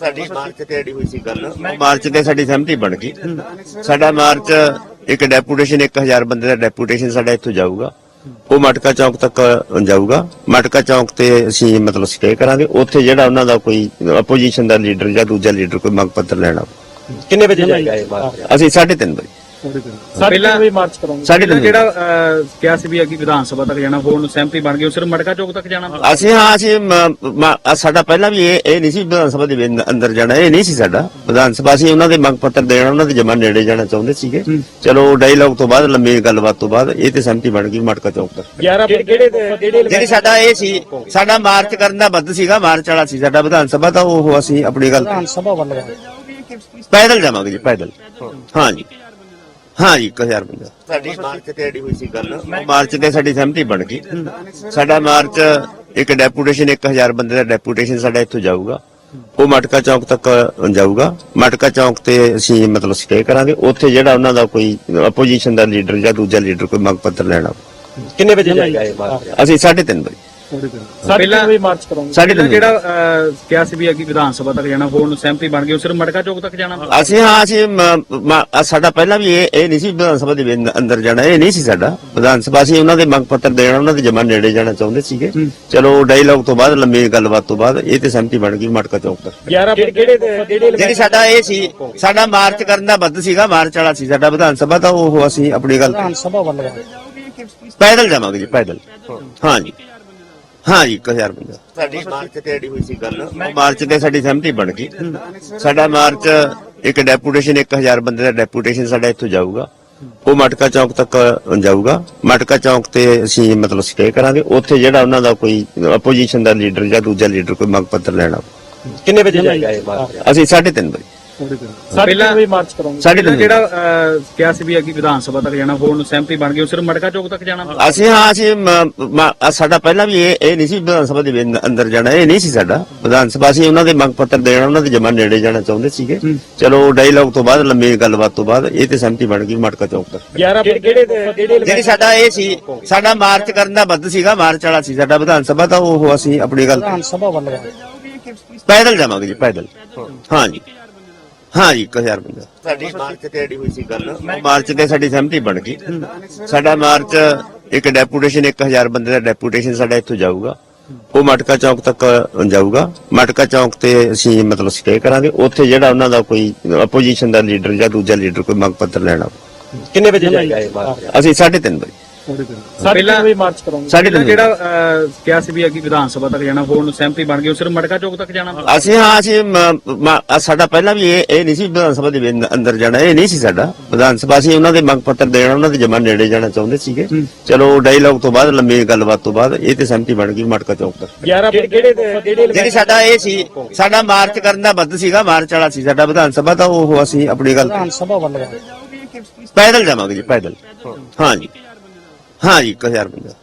ਸਾਡੀ ਮਾਰਚ ਤੇ ਅੜੀ ਹੋਈ ਸੀ ਗੱਲ ਉਹ ਮਾਰਚ ਤੇ ਸਾਡੀ ਸਹਿਮਤੀ ਬਣ ਗਈ। ਸਾਡਾ ਮਾਰਚ ਇੱਕ ਡੈਪੂਟੇਸ਼ਨ 1000 ਬੰਦੇ ਦਾ ਡੈਪੂਟੇਸ਼ਨ ਸਾਡਾ ਇੱਥੋਂ ਜਾਊਗਾ। ਉਹ ਮਟਕਾ ਚੌਕ ਤੱਕ ਜਾਊਗਾ। ਮਟਕਾ ਚੌਕ ਤੇ ਅਸੀਂ ਮਤਲਬ ਸਟੇ ਕਰਾਂਗੇ। ਉੱਥੇ ਜਿਹੜਾ ਉਹਨਾਂ ਦਾ ਕੋਈ ਆਪੋਜੀਸ਼ਨ ਦਾ ਲੀਡਰ ਜਾਂ ਦੂਜਾ ਲੀਡਰ ਕੋਈ ਮੰਗ ਪੱਤਰ ਲੈਣਾ। ਕਿੰਨੇ ਵਜੇ ਜਾਏਗਾ ਇਹ ਮਾਰਚ? ਅਸੀਂ 3:30 ਵਜੇ। ਪਹਿਲਾਂ ਵੀ ਮਾਰਚ ਕਰਾਂਗੇ। ਸਾਢੇ ਤਿੰਨ ਜਿਹੜਾ ਅਹ, ਕਿਹਾ ਸੀ ਵੀ ਅੱਗੇ ਵਿਧਾਨ ਸਭਾ ਤੱਕ ਜਾਣਾ ਹੋਰ ਨੂੰ ਸਹਿਮਤੀ ਬਣ ਗਈ ਉਹ ਸਿਰਫ ਮੜਕਾ ਚੌਕ ਤੱਕ ਜਾਣਾ। ਅਸੀਂ ਹਾਂ ਅਸੀਂ ਮ- ਮ- ਸਾਡਾ ਪਹਿਲਾਂ ਵੀ ਇਹ ਇਹ ਨਹੀਂ ਸੀ ਵਿਧਾਨ ਸਭਾ ਦੇ ਵਿੱਚ ਅੰਦਰ ਜਾਣਾ ਇਹ ਨਹੀਂ ਸੀ ਸਾਡਾ ਵਿਧਾਨ ਸਭਾ। ਸੀ ਉਹਨਾਂ ਦੇ ਮੰਗ ਪੱਤਰ ਦੇਣਾ ਉਹਨਾਂ ਦੇ ਜਮਾ ਨੇੜੇ ਜਾਣਾ ਚਾਹੁੰਦੇ ਸੀਗੇ। ਚਲੋ ਡਾਇਲੌਗ ਤੋਂ ਬਾਅਦ ਲੰਮੀ ਗੱਲਬਾਤ ਤੋਂ ਬਾਅਦ ਇਹ ਤੇ ਸਹਿਮਤੀ ਬਣ ਗਈ ਮਟਕਾ ਚੌਕ ਤੱਕ। 11 ਕਿਹੜੇ ਕਿਹੜੇ ਜਿਹੜੀ ਸਾਡਾ ਇਹ ਸੀ ਸਾਡਾ ਮਾਰਚ ਕਰਨ ਦਾ ਬੱਦ ਸੀਗਾ ਮਾਰਚ ਵਾਲਾ ਸੀ ਸਾਡਾ ਵਿਧਾਨ ਸਭਾ ਤਾਂ ਉਹ ਅਸੀਂ ਆਪਣੀ ਗੱਲ ਸਭਾ ਵੱਲ ਪੈਦਲ ਜਾਵਾਂਗੇ ਜੀ ਪੈਦਲ। ਹਾਂ ਜੀ। ਹਾਂ ਜੀ 1000 ਬੰਦਾ ਸਾਡੀ ਮਾਰਚ ਤੇ ਅੜੀ ਹੋਈ ਸੀ ਗੱਲ ਉਹ ਮਾਰਚ ਤੇ ਸਾਡੀ ਸਹਿਮਤੀ ਬਣ ਗਈ। ਸਾਡਾ ਮਾਰਚ ਇੱਕ ਡੈਪੂਟੇਸ਼ਨ 1000 ਬੰਦੇ ਦਾ ਡੈਪੂਟੇਸ਼ਨ ਸਾਡਾ ਇੱਥੋਂ ਜਾਊਗਾ। ਉਹ ਮਟਕਾ ਚੌਕ ਤੱਕ ਜਾਊਗਾ। ਮਟਕਾ ਚੌਕ ਤੇ ਅਸੀਂ ਮਤਲਬ ਸਟੇ ਕਰਾਂਗੇ। ਉੱਥੇ ਜਿਹੜਾ ਉਹਨਾਂ ਦਾ ਕੋਈ ਆਪੋਜੀਸ਼ਨ ਦਾ ਲੀਡਰ ਜਾਂ ਦੂਜਾ ਲੀਡਰ ਕੋਈ ਮੰਗ ਪੱਤਰ ਲੈਣਾ। ਕਿੰਨੇ ਵਜੇ ਜਾਏਗਾ ਇਹ ਮਾਰਚ? ਅਸੀਂ 3:30 ਵਜੇ। ਪਹਿਲਾਂ ਵੀ ਮਾਰਚ ਕਰਾਂਗੇ। ਸਾਢੇ ਤਿੰਨ ਵਜੇ। ਜਿਹੜਾ ਅਹ, ਕਿਹਾ ਸੀ ਵੀ ਅੱਗੇ ਵਿਧਾਨ ਸਭਾ ਤੱਕ ਜਾਣਾ ਹੋਰ ਨੂੰ ਸਹਿਮਤੀ ਬਣ ਗਈ ਉਹ ਸਿਰਫ ਮੜਕਾ ਚੌਕ ਤੱਕ ਜਾਣਾ। ਅਸੀਂ ਹਾਂ ਅਸੀਂ ਮ- ਮ- ਸਾਡਾ ਪਹਿਲਾਂ ਵੀ ਇਹ ਇਹ ਨਹੀਂ ਸੀ ਵਿਧਾਨ ਸਭਾ ਦੇ ਵਿੱਚ ਅੰਦਰ ਜਾਣਾ ਇਹ ਨਹੀਂ ਸੀ ਸਾਡਾ ਵਿਧਾਨ ਸਭਾ। ਸੀ ਉਹਨਾਂ ਦੇ ਮੰਗ ਪੱਤਰ ਦੇਣਾ ਉਹਨਾਂ ਦੇ ਜਮਾ ਨੇੜੇ ਜਾਣਾ ਚਾਹੁੰਦੇ ਸੀਗੇ। ਚਲੋ ਡਾਇਲੌਗ ਤੋਂ ਬਾਅਦ ਲੰਮੀ ਗੱਲਬਾਤ ਤੋਂ ਬਾਅਦ ਇਹ ਤੇ ਸਹਿਮਤੀ ਬਣ ਗਈ ਮਟਕਾ ਚੌਕ ਤੱਕ। 11 ਕਿਹੜੇ ਕਿਹੜੇ ਜਿਹੜੀ ਸਾਡਾ ਇਹ ਸੀ ਸਾਡਾ ਮਾਰਚ ਕਰਨ ਦਾ ਬੱਦ ਸੀਗਾ ਮਾਰਚ ਵਾਲਾ ਸੀ ਸਾਡਾ ਵਿਧਾਨ ਸਭਾ ਤਾਂ ਉਹ ਅਸੀਂ ਆਪਣੀ ਗੱਲ ਸਭਾ ਵੱਲ ਪੈਦਲ ਜਾਵਾਂਗੇ ਜੀ ਪੈਦਲ। ਹਾਂ ਜੀ। ਹਾਂ ਜੀ 1000 ਬੰਦਾ ਸਾਡੀ ਮਾਰਚ ਤੇ ਅੜੀ ਹੋਈ ਸੀ ਗੱਲ ਉਹ ਮਾਰਚ ਤੇ ਸਾਡੀ ਸਹਿਮਤੀ ਬਣ ਗਈ। ਸਾਡਾ ਮਾਰਚ ਇੱਕ ਡੈਪੂਟੇਸ਼ਨ 1000 ਬੰਦੇ ਦਾ ਡੈਪੂਟੇਸ਼ਨ ਸਾਡਾ ਇੱਥੋਂ ਜਾਊਗਾ। ਉਹ ਮਟਕਾ ਚੌਕ ਤੱਕ ਜਾਊਗਾ। ਮਟਕਾ ਚੌਕ ਤੇ ਅਸੀਂ ਮਤਲਬ ਸਟੇ ਕਰਾਂਗੇ। ਉੱਥੇ ਜਿਹੜਾ ਉਹਨਾਂ ਦਾ ਕੋਈ ਆਪੋਜੀਸ਼ਨ ਦਾ ਲੀਡਰ ਜਾਂ ਦੂਜਾ ਲੀਡਰ ਕੋਈ ਮੰਗ ਪੱਤਰ ਲੈਣਾ ਕਿੰਨੇ ਵਜੇ ਜਾਏਗਾ ਇਹ ਮਾਰਚ? ਅਸੀਂ 3:30 ਵਜੇ। ਪਹਿਲਾਂ ਵੀ ਮਾਰਚ ਕਰਾਂਗੇ। ਸਾਢੇ ਤਿੰਨ ਵਜੇ। ਜਿਹੜਾ ਅਹ, ਕਿਹਾ ਸੀ ਵੀ ਅੱਗੇ ਵਿਧਾਨ ਸਭਾ ਤੱਕ ਜਾਣਾ ਹੋਰ ਨੂੰ ਸਹਿਮਤੀ ਬਣ ਗਈ ਉਹ ਸਿਰਫ ਮੜਕਾ ਚੌਕ ਤੱਕ ਜਾਣਾ। ਅਸੀਂ ਹਾਂ ਅਸੀਂ ਮ- ਮ- ਸਾਡਾ ਪਹਿਲਾਂ ਵੀ ਇਹ ਇਹ ਨਹੀਂ ਸੀ ਵਿਧਾਨ ਸਭਾ ਦੇ ਵਿੱਚ ਅੰਦਰ ਜਾਣਾ ਇਹ ਨਹੀਂ ਸੀ ਸਾਡਾ ਵਿਧਾਨ ਸਭਾ। ਸੀ ਉਹਨਾਂ ਦੇ ਮੰਗ ਪੱਤਰ ਦੇਣਾ ਉਹਨਾਂ ਦੇ ਜਮਾ ਨੇੜੇ ਜਾਣਾ ਚਾਹੁੰਦੇ ਸੀਗੇ। ਚਲੋ ਡਾਇਲੌਗ ਤੋਂ ਬਾਅਦ ਲੰਮੀ ਗੱਲਬਾਤ ਤੋਂ ਬਾਅਦ ਇਹ ਤੇ ਸਹਿਮਤੀ ਬਣ ਗਈ ਮਟਕਾ ਚੌਕ ਤੱਕ। 11 ਕਿਹੜੇ ਕਿਹੜੇ ਜਿਹੜੀ ਸਾਡਾ ਇਹ ਸੀ ਸਾਡਾ ਮਾਰਚ ਕਰਨ ਦਾ ਬੱਦ ਸੀਗਾ ਮਾਰਚ ਵਾਲਾ ਸੀ ਸਾਡਾ ਵਿਧਾਨ ਸਭਾ ਤਾਂ ਉਹ ਅਸੀਂ ਆਪਣੀ ਗੱਲ ਸਭਾ ਵੱਲ। ਪੈਦਲ ਜਾਵਾਂਗੇ ਜੀ ਪੈਦਲ। ਹਾਂ ਜੀ। ਹਾਂ ਜੀ 1000 ਬੰਦਾ ਸਾਡੀ ਮਾਰਚ ਤੇ ਅੜੀ ਹੋਈ ਸੀ ਗੱਲ ਉਹ ਮਾਰਚ ਤੇ ਸਾਡੀ ਸਹਿਮਤੀ ਬਣ ਗਈ। ਸਾਡਾ ਮਾਰਚ ਇੱਕ ਡੈਪੂਟੇਸ਼ਨ 1000 ਬੰਦੇ ਦਾ ਡੈਪੂਟੇਸ਼ਨ ਸਾਡਾ ਇੱਥੋਂ ਜਾਊਗਾ। ਉਹ ਮਟਕਾ ਚੌਕ ਤੱਕ ਜਾਊਗਾ। ਮਟਕਾ ਚੌਕ ਤੇ ਅਸੀਂ ਮਤਲਬ ਸਟੇ ਕਰਾਂਗੇ। ਉੱਥੇ ਜਿਹੜਾ ਉਹਨਾਂ ਦਾ ਕੋਈ ਆਪੋਜੀਸ਼ਨ ਦਾ ਲੀਡਰ ਜਾਂ ਦੂਜਾ ਲੀਡਰ ਕੋਈ ਮੰਗ ਪੱਤਰ ਲੈਣਾ ਕਿੰਨੇ ਵਜੇ ਜਾਏਗਾ ਇਹ ਮਾਰਚ? ਅਸੀਂ 3:30 ਵਜੇ। ਪਹਿਲਾਂ ਵੀ ਮਾਰਚ ਕਰਾਂਗੇ। ਸਾਢੇ ਤਿੰਨ ਵਜੇ। ਜਿਹੜਾ ਅਹ, ਕਿਹਾ ਸੀ ਵੀ ਅੱਗੇ ਵਿਧਾਨ ਸਭਾ ਤੱਕ ਜਾਣਾ ਹੋਰ ਨੂੰ ਸਹਿਮਤੀ ਬਣ ਗਈ ਉਹ ਸਿਰਫ ਮੜਕਾ ਚੌਕ ਤੱਕ ਜਾਣਾ। ਅਸੀਂ ਹਾਂ ਅਸੀਂ ਮ- ਮ- ਸਾਡਾ ਪਹਿਲਾਂ ਵੀ ਇਹ ਇਹ ਨਹੀਂ ਸੀ ਵਿਧਾਨ ਸਭਾ ਦੇ ਵਿੱਚ ਅੰਦਰ ਜਾਣਾ ਇਹ ਨਹੀਂ ਸੀ ਸਾਡਾ ਵਿਧਾਨ ਸਭਾ। ਸੀ ਉਹਨਾਂ ਦੇ ਮੰਗ ਪੱਤਰ ਦੇਣਾ ਉਹਨਾਂ ਦੇ ਜਮਾ ਨੇੜੇ ਜਾਣਾ ਚਾਹੁੰਦੇ ਸੀਗੇ। ਚਲੋ ਡਾਇਲੌਗ ਤੋਂ ਬਾਅਦ ਲੰਮੀ ਗੱਲਬਾਤ ਤੋਂ ਬਾਅਦ ਇਹ ਤੇ ਸਹਿਮਤੀ ਬਣ ਗਈ ਮਟਕਾ ਚੌਕ ਤੱਕ। 11 ਕਿਹੜੇ ਕਿਹੜੇ ਜਿਹੜੀ ਸਾਡਾ ਇਹ ਸੀ ਸਾਡਾ ਮਾਰਚ ਕਰਨ ਦਾ ਬੱਦ ਸੀਗਾ ਮਾਰਚ ਵਾਲਾ ਸੀ ਸਾਡਾ ਵਿਧਾਨ ਸਭਾ ਤਾਂ ਉਹ ਅਸੀਂ ਆਪਣੀ ਗੱਲ ਸਭਾ ਵੱਲ ਪੈਦਲ ਜਾਵਾਂਗੇ ਜੀ ਪੈਦਲ। ਹਾਂ ਜੀ। ਹਾਂ ਜੀ 1000 ਬੰਦਾ